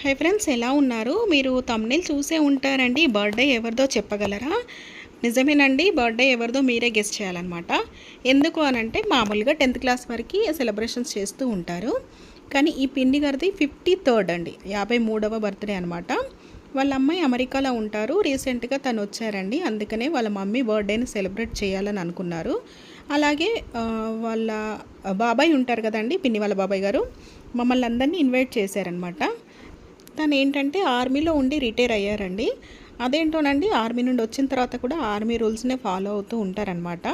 Hi friends ఎలా ఉన్నారు? మీరు తమ్నేల్ చూసే ఉంటారండి. బర్త్డే ఎవరిదో చెప్పగలరా? నిజమేనండి బర్త్డే ఎవరిదో మీరే గెస్ట్ చేయాలన్నమాట. ఎందుకు అనంటే మామూలుగా టెన్త్ క్లాస్ వరకు సెలబ్రేషన్స్ చేస్తూ ఉంటారు. కానీ ఈ పిండి గారిది ఫిఫ్టీ థర్డ్ అండి. యాభై మూడవ బర్త్డే అనమాట వాళ్ళ అమ్మాయి అమెరికాలో ఉంటారు. రీసెంట్గా తను వచ్చారండి. అందుకనే వాళ్ళ మమ్మీ బర్త్డేని సెలబ్రేట్ చేయాలని అనుకున్నారు. అలాగే వాళ్ళ బాబాయ్ ఉంటారు కదండి పిన్ని వాళ్ళ బాబాయ్ గారు. మమ్మల్ని అందరినీ ఇన్వైట్ చేశారనమాట తను ఏంటంటే ఆర్మీలో ఉండి రిటైర్ అయ్యారండి. అదేంటోనండి ఆర్మీ నుండి వచ్చిన తర్వాత కూడా ఆర్మీ రూల్స్నే ఫాలో అవుతూ ఉంటారనమాట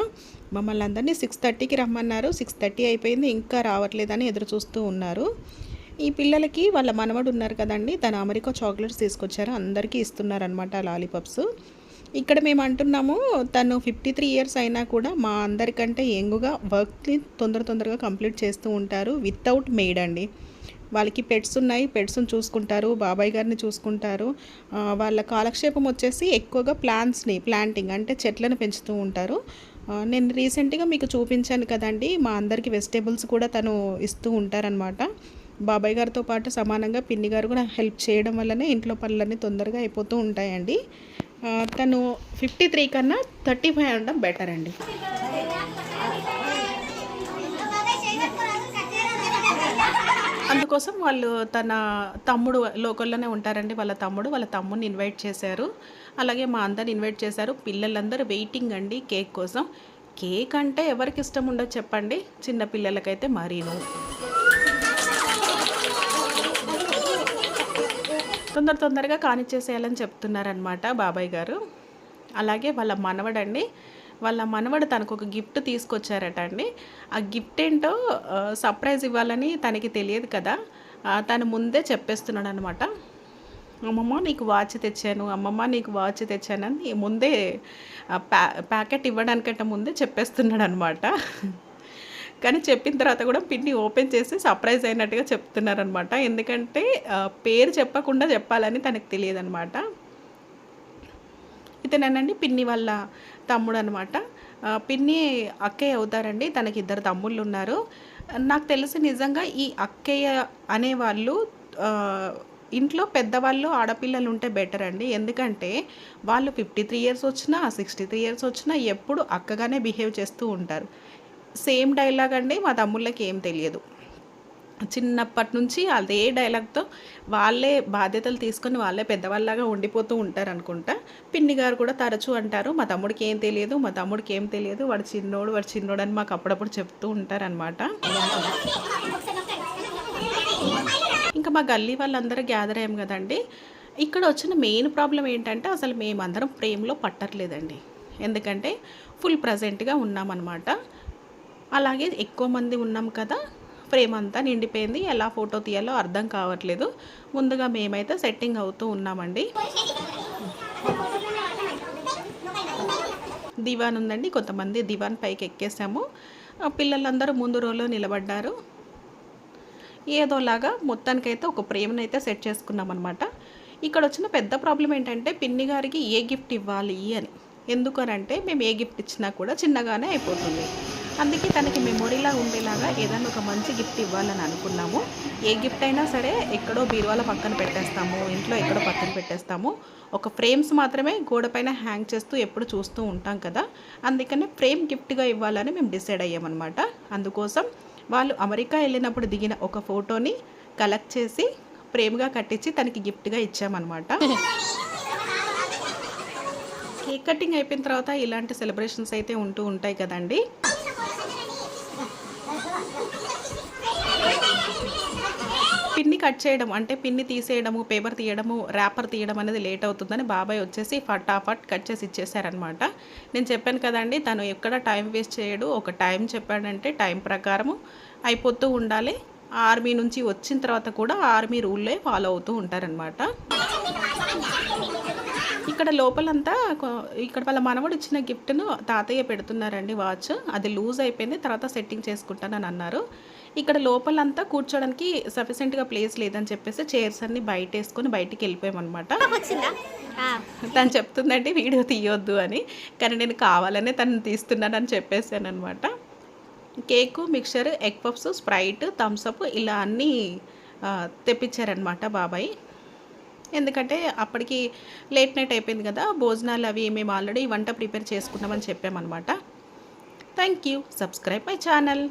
మమ్మల్ని అందరినీ సిక్స్ థర్టీకి రమ్మన్నారు. సిక్స్ థర్టీ అయిపోయింది ఇంకా రావట్లేదని ఎదురు చూస్తూ ఉన్నారు. ఈ పిల్లలకి వాళ్ళ మనవడు ఉన్నారు కదండి తను అమెరికా చాక్లెట్స్ తీసుకొచ్చారు. అందరికీ ఇస్తున్నారనమాట లాలీపాప్స్. ఇక్కడ మేము అంటున్నాము తను ఫిఫ్టీ త్రీ ఇయర్స్ అయినా కూడా మా అందరికంటే యంగుగా వర్క్ని తొందర తొందరగా కంప్లీట్ చేస్తూ ఉంటారు వితౌట్ మెయిడ్ అండి. వాళ్ళకి పెట్స్ ఉన్నాయి. పెట్స్ని చూసుకుంటారు. బాబాయ్ గారిని చూసుకుంటారు. వాళ్ళ కాలక్షేపం వచ్చేసి ఎక్కువగా ప్లాంట్స్ని ప్లాంటింగ్ అంటే చెట్లను పెంచుతూ ఉంటారు. నేను రీసెంట్గా మీకు చూపించాను కదండి. మా అందరికి వెజిటేబుల్స్ కూడా తను ఇస్తూ ఉంటారనమాట బాబాయ్ గారితో పాటు సమానంగా పిన్ని గారు కూడా హెల్ప్ చేయడం వల్లనే ఇంట్లో పనులన్నీ తొందరగా అయిపోతూ ఉంటాయండి. తను ఫిఫ్టీ త్రీ కన్నా థర్టీ ఫైవ్ ఉండడం బెటర్ అండి. అందుకోసం వాళ్ళు తన తమ్ముడు లోకల్లోనే ఉంటారండి. వాళ్ళ తమ్ముడు వాళ్ళ తమ్ముడిని ఇన్వైట్ చేశారు. అలాగే మా అందరిని ఇన్వైట్ చేశారు. పిల్లలందరూ వెయిటింగ్ అండి కేక్ కోసం. కేక్ అంటే ఎవరికి ఇష్టం ఉండదు చెప్పండి. చిన్న పిల్లలకైతే మరీను. తొందర తొందరగా కానిచ్చేసేయాలని చెప్తున్నారనమాట బాబాయ్ గారు. అలాగే వాళ్ళ మనవడండి. వాళ్ళ మనవడు తనకు ఒక గిఫ్ట్ తీసుకొచ్చారట అండి. ఆ గిఫ్ట్ ఏంటో సర్ప్రైజ్ ఇవ్వాలని తనకి తెలియదు కదా. తను ముందే చెప్పేస్తున్నాడు అనమాట అమ్మమ్మ నీకు వాచ్ తెచ్చాను అమ్మమ్మ నీకు వాచ్ తెచ్చానని ముందే ప్యా ప్యాకెట్ ఇవ్వడానికంటే ముందే చెప్పేస్తున్నాడు అనమాట కానీ చెప్పిన తర్వాత కూడా పిన్ని ఓపెన్ చేసి సర్ప్రైజ్ అయినట్టుగా చెప్తున్నారనమాట. ఎందుకంటే పేరు చెప్పకుండా చెప్పాలని తనకు తెలియదు అనమాట ఇతనేనండి పిన్ని వాళ్ళ తమ్ముడు అనమాట పిన్ని అక్కయ్య అవుతారండి తనకి ఇద్దరు తమ్ముళ్ళు ఉన్నారు నాకు తెలిసి నిజంగా ఈ అక్కయ్య అనేవాళ్ళు వాళ్ళు ఇంట్లో పెద్దవాళ్ళు ఆడపిల్లలు ఉంటే బెటర్ అండి ఎందుకంటే వాళ్ళు ఫిఫ్టీ త్రీ ఇయర్స్ వచ్చినా సిక్స్టీ త్రీ ఇయర్స్ వచ్చినా ఎప్పుడు అక్కగానే బిహేవ్ చేస్తూ ఉంటారు. సేమ్ డైలాగ్ అండి మా తమ్ముళ్ళకి ఏం తెలియదు. చిన్నప్పటి నుంచి అదే డైలాగ్తో వాళ్ళే బాధ్యతలు తీసుకొని వాళ్ళే పెద్దవాళ్ళలాగా ఉండిపోతూ ఉంటారు అనుకుంటా పిన్ని గారు కూడా తరచూ అంటారు మా తమ్ముడికి ఏం తెలియదు మా తమ్ముడికి ఏం తెలియదు వాడు చిన్నోడు వాడు చిన్నోడు అని మాకు అప్పుడప్పుడు చెప్తూ ఉంటారనమాట ఇంకా మా గల్లీ వాళ్ళందరూ గ్యాదర్ అయ్యాం కదండి. ఇక్కడ వచ్చిన మెయిన్ ప్రాబ్లం ఏంటంటే అసలు మేమందరం ప్రేమలో పట్టట్లేదండి. ఎందుకంటే ఫుల్ ప్రజెంట్గా ఉన్నామన్నమాట. అలాగే ఎక్కువ మంది ఉన్నాం కదా ఫ్రేమ్ అంతా నిండిపోయింది. ఎలా ఫోటో తీయాలో అర్థం కావట్లేదు. ముందుగా మేమైతే సెట్టింగ్ అవుతూ ఉన్నామండి. దివాన్ ఉందండి. కొంతమంది దివాన్ పైకి ఎక్కేసాము. పిల్లలందరూ ముందు రోలో నిలబడ్డారు. ఏదోలాగా మొత్తానికైతే ఒక ప్రేమనైతే సెట్ చేసుకున్నాం అనమాట ఇక్కడ వచ్చిన పెద్ద ప్రాబ్లం ఏంటంటే పిన్ని గారికి ఏ గిఫ్ట్ ఇవ్వాలి అని. ఎందుకనంటే మేము ఏ గిఫ్ట్ ఇచ్చినా కూడా చిన్నగానే అయిపోతుంది. అందుకే తనకి మెమొరీలా ఉండేలాగా ఏదైనా ఒక మంచి గిఫ్ట్ ఇవ్వాలని అనుకున్నాము. ఏ గిఫ్ట్ అయినా సరే ఎక్కడో బీరువాల పక్కన పెట్టేస్తాము ఇంట్లో ఎక్కడో పక్కన పెట్టేస్తాము. ఒక ఫ్రేమ్స్ మాత్రమే గోడపైన హ్యాంగ్ చేస్తూ ఎప్పుడు చూస్తూ ఉంటాం కదా. అందుకనే ఫ్రేమ్ గిఫ్ట్గా ఇవ్వాలని మేము డిసైడ్ అయ్యామన్నమాట. అందుకోసం వాళ్ళు అమెరికా వెళ్ళినప్పుడు దిగిన ఒక ఫోటోని కలెక్ట్ చేసి ప్రేమగా కట్టించి తనకి గిఫ్ట్గా ఇచ్చామన్నమాట. కేక్ కటింగ్ అయిపోయిన తర్వాత ఇలాంటి సెలబ్రేషన్స్ అయితే ఉంటూ ఉంటాయి కదండి పిన్ని కట్ చేయడం అంటే పిన్ని తీసేయడము పేపర్ తీయడము ర్యాపర్ తీయడం అనేది లేట్ అవుతుందని బాబాయ్ వచ్చేసి ఫటాఫట్ కట్ చేసి ఇచ్చేసారనమాట నేను చెప్పాను కదండి తను ఎక్కడ టైం వేస్ట్ చేయడు. ఒక టైం చెప్పాడంటే టైం ప్రకారము అయిపోతూ ఉండాలి. ఆర్మీ నుంచి వచ్చిన తర్వాత కూడా ఆర్మీ రూల్లే ఫాలో అవుతూ ఉంటారనమాట ఇక్కడ లోపలంతా ఇక్కడ వాళ్ళ మనవడు ఇచ్చిన గిఫ్ట్ను తాతయ్య పెడుతున్నారండి వాచ్. అది లూజ్ అయిపోయింది తర్వాత సెట్టింగ్ చేసుకుంటానని అన్నారు. ఇక్కడ లోపలంతా కూర్చోడానికి సఫిషియెంట్గా ప్లేస్ లేదని చెప్పేసి చైర్స్ అన్ని బయట వేసుకొని బయటికి వెళ్ళిపోయామన్నమాట. తను చెప్తుందంటే వీడియో తీయొద్దు అని. కానీ నేను కావాలనే తను తీస్తున్నానని చెప్పేసాను అనమాట cake mixture egg puffs Sprite Thums Up ఇలా అన్నీ తెప్పించారనమాట బాబాయ్. ఎందుకంటే అప్పటికి లేట్ నైట్ అయిపోయింది కదా భోజనాలు అవి మేము ఆల్రెడీ వంట ప్రిపేర్ చేసుకున్నామని చెప్పామన్నమాట. Thank you subscribe my channel